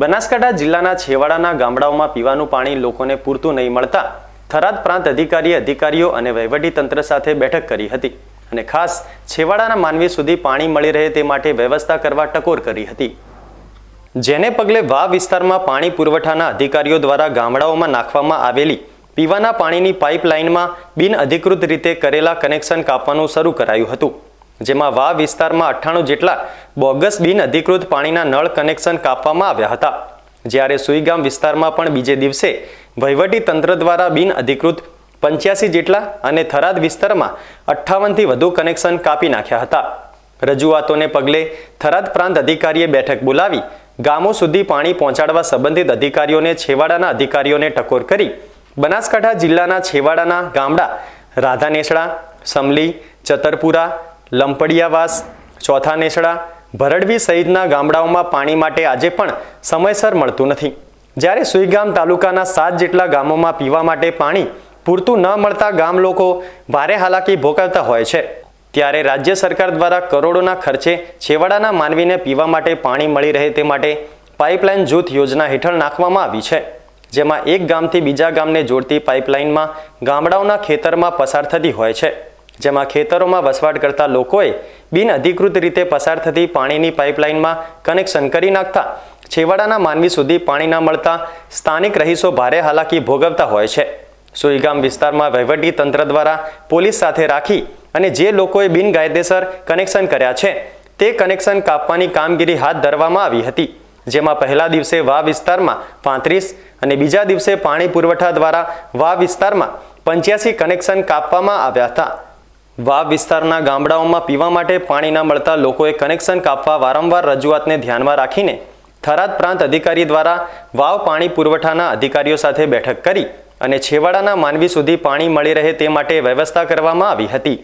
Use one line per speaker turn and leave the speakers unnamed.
બનાસકાંઠા જિલ્લાના છેવાડાના ગામડાઓમાં પીવાનું પાણી લોકોને પૂરતું નહીં મળતા થરાદ પ્રાંત અધિકારીએ અધિકારીઓ અને વહીવટીતંત્ર સાથે બેઠક કરી હતી અને ખાસ છેવાડાના માનવી સુધી પાણી મળી રહે તે માટે વ્યવસ્થા કરવા ટકોર કરી હતી. જેને પગલે વાવ વિસ્તારમાં પાણી પુરવઠાના અધિકારીઓ દ્વારા ગામડાઓમાં નાખવામાં આવેલી પીવાના પાણીની પાઇપલાઇનમાં બિનઅધિકૃત રીતે કરેલા કનેક્શન કાપવાનું શરૂ કરાયું હતું. જેમાં વાવ વિસ્તારમાં અઠ્ઠાણું જેટલા બોગસ બિનઅધિકૃત પાણીના નળ કનેક્શન કાપવામાં આવ્યા હતા. જ્યારે સુઈગામ વિસ્તારમાં પણ બીજે દિવસે વહીવટી તંત્ર દ્વારા બિનઅધિકૃત પંચ્યાસી જેટલા અને થરાદ વિસ્તારમાં અઠ્ઠાવનથી વધુ કનેક્શન કાપી નાખ્યા હતા. રજૂઆતોને પગલે થરાદ પ્રાંત અધિકારીએ બેઠક બોલાવી ગામો સુધી પાણી પહોંચાડવા સંબંધિત અધિકારીઓને છેવાડાના અધિકારીઓને ટકોર કરી બનાસકાંઠા જિલ્લાના છેવાડાના ગામડા રાધાનેસડા, સમલી, ચતરપુરા લંપડિયાવાસ, ચોથા નેસડા, ભરડવી સહિતના ગામડાઓમાં પાણી માટે આજે પણ સમયસર મળતું નથી. જ્યારે સુઈગામ તાલુકાના સાત જેટલા ગામોમાં પીવા માટે પાણી પૂરતું ન મળતા ગામ લોકો ભારે હાલાકી ભોગવતા હોય છે. ત્યારે રાજ્ય સરકાર દ્વારા કરોડોના ખર્ચે છેવાડાના માનવીને પીવા માટે પાણી મળી રહે તે માટે પાઇપલાઇન જૂથ યોજના હેઠળ નાખવામાં આવી છે. જેમાં એક ગામથી બીજા ગામને જોડતી પાઇપલાઇનમાં ગામડાઓના ખેતરમાં પસાર થતી હોય છે. જેમાં ખેતરોમાં વસવાટ કરતા લોકોએ બિનઅધિકૃત રીતે પસાર થતી પાણીની પાઇપલાઇનમાં કનેક્શન કરી નાખતા છેવાડાના માનવી સુધી પાણી ન મળતા સ્થાનિક રહીશો ભારે હાલાકી ભોગવતા હોય છે. સુઈગામ વિસ્તારમાં વહીવટી તંત્ર દ્વારા પોલીસ સાથે રાખી અને જે લોકોએ બિનકાયદેસર કનેક્શન કર્યા છે, તે કનેક્શન કાપવાની કામગીરી હાથ ધરવામાં આવી હતી. જેમાં પહેલા દિવસે વા વિસ્તારમાં પાંત્રીસ અને બીજા દિવસે પાણી પુરવઠા દ્વારા વા વિસ્તારમાં પંચ્યાસી કનેક્શન કાપવામાં આવ્યા હતા. વાવ વિસ્તારના ગામડાઓમાં પીવા માટે પાણી ન મળતા લોકોએ કનેક્શન કાપવા વારંવાર રજૂઆતને ધ્યાનમાં રાખીને થરાદ પ્રાંત અધિકારી દ્વારા વાવ પાણી પુરવઠાના અધિકારીઓ સાથે બેઠક કરી અને છેવાડાના માનવી સુધી પાણી મળી રહે તે માટે વ્યવસ્થા કરવામાં આવી હતી.